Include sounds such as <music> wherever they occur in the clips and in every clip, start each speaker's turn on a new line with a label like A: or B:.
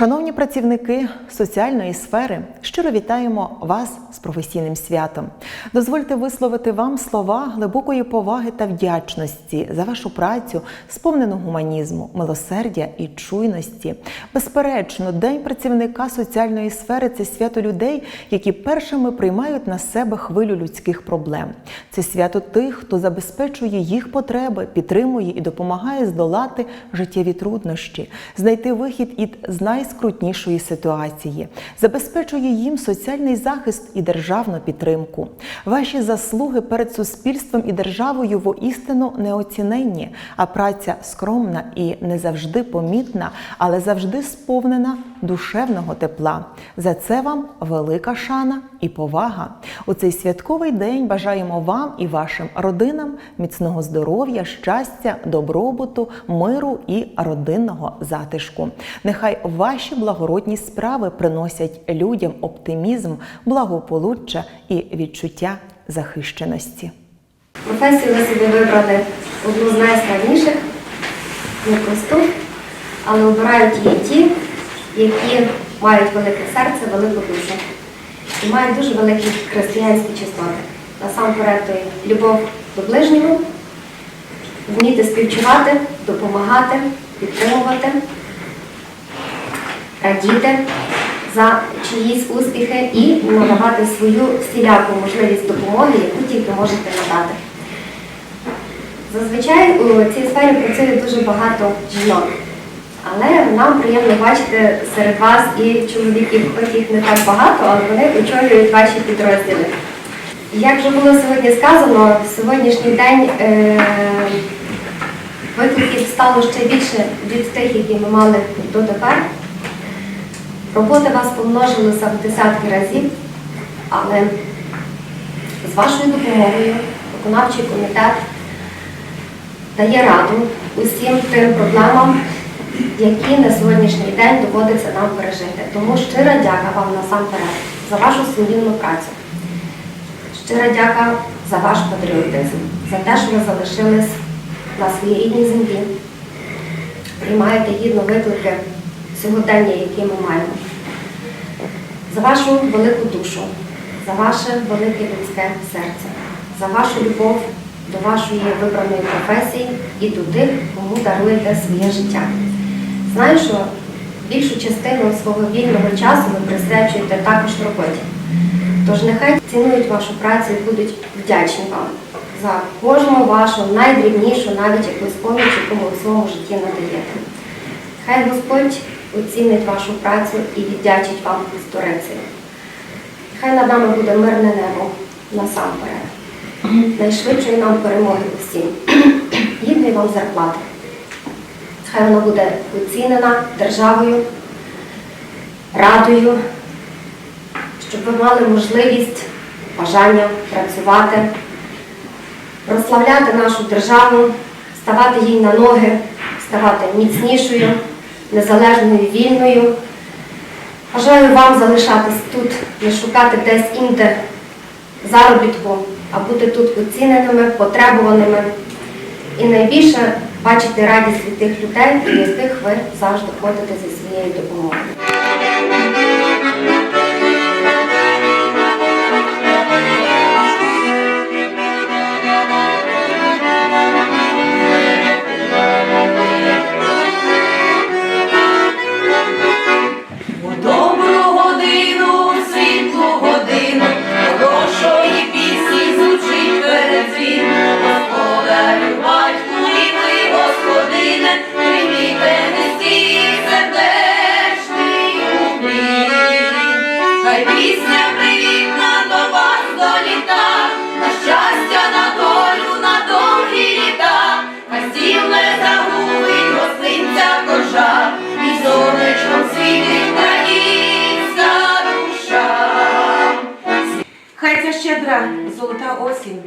A: Шановні працівники соціальної сфери, щиро вітаємо вас з професійним святом. Дозвольте висловити вам слова глибокої поваги та вдячності за вашу працю, сповнену гуманізму, милосердя і чуйності. Безперечно, День працівника соціальної сфери це свято людей, які першими приймають на себе хвилю людських проблем. Це свято тих, хто забезпечує їх потреби, підтримує і допомагає здолати життєві труднощі, знайти вихід із найскрутнішої ситуації, забезпечує їм соціальний захист і державну підтримку. Ваші заслуги перед суспільством і державою воістину неоціненні, а праця скромна і не завжди помітна, але завжди сповнена душевного тепла. За це вам велика шана і повага. У цей святковий день бажаємо вам і вашим родинам міцного здоров'я, щастя, добробуту, миру і родинного затишку. Нехай ваші благородні справи приносять людям оптимізм, благополуччя і відчуття захищеності.
B: Професію ви собі вибрали одну з найскладніших, непросту, але обирають її ті, які мають велике серце, велику душу і мають дуже великі християнські чесноти. Насамперед, любов до ближнього, вміти співчувати, допомагати, підтримувати, радіти за чиїсь успіхи і надавати свою всіляку можливість допомоги, яку тільки можете надати. Зазвичай у цій сфері працює дуже багато жінок. Але нам приємно бачити серед вас і чоловіків, хоч їх не так багато, але вони очолюють ваші підрозділи. Як вже було сьогодні сказано, в сьогоднішній день е, викликів стало ще більше від тих, які ми мали дотепер. Роботи вас помножилися в десятки разів, але з вашою допомогою виконавчий комітет дає раду усім тим проблемам, які на сьогоднішній день доводиться нам пережити. Тому щира дяка вам насамперед за вашу сумлінну працю. Щира дяка за ваш патріотизм, за те, що ви залишились на своїй рідній землі, приймаєте гідно виклики сьогодення, які ми маємо. За вашу велику душу, за ваше велике людське серце, за вашу любов до вашої вибраної професії і до тих, кому даруєте своє життя. Знаю, що більшу частину свого вільного часу ви присвячуєте також роботі. Тож нехай цінують вашу працю і будуть вдячні вам за кожну вашу найдрібнішу, навіть якусь поміч, яку ви в своєму житті надаєте. Хай Господь оцінить вашу працю і віддячить вам сторицею. Хай над нами буде мирне небо насамперед. Найшвидшої нам перемоги усім. <clears throat> Гідної вам зарплати. Хай вона буде оцінена державою, радою, щоб ви мали можливість, бажання працювати, прославляти нашу державу, ставати їй на ноги, ставати міцнішою, незалежною, вільною. Бажаю вам залишатись тут, не шукати десь інде заробітку, а бути тут оціненими, потребуваними. І найбільше бачити радість від тих людей, з яких ви завжди ходите зі своєю допомогою.
C: Пісня привітна до вас доліта, на щастя, на долю, на довгі літа, хай стіл не загубить гостинця кожа, і сонечком світить українська душа.
D: Хай ця щедра золота осінь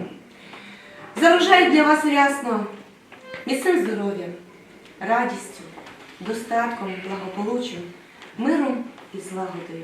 D: зарожає для вас рясно міцним здоров'ям, радістю, достатком, благополуччям, миром і злагодою.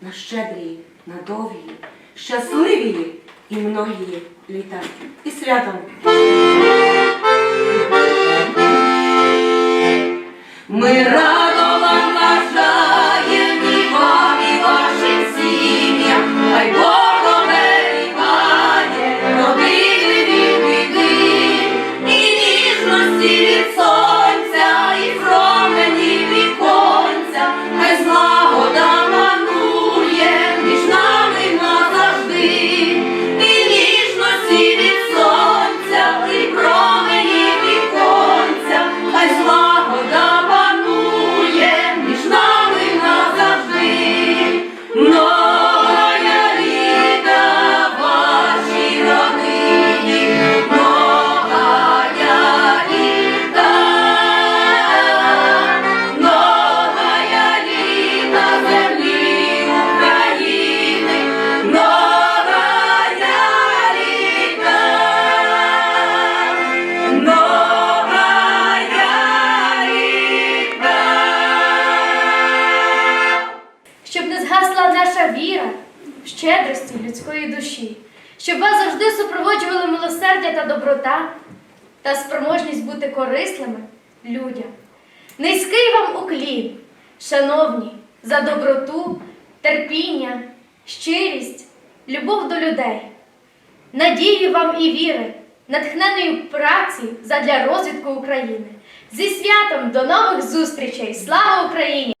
C: на
D: щедрії, на довгі, щасливі і многії літа. І святом!
C: Ми радо
E: людської душі, щоб вас завжди супроводжували милосердя та доброта та спроможність бути корисними людям. Низький вам уклін, шановні, за доброту, терпіння, щирість, любов до людей, надії вам і віри, натхненої праці задля розвитку України. Зі святом до нових зустрічей! Слава Україні!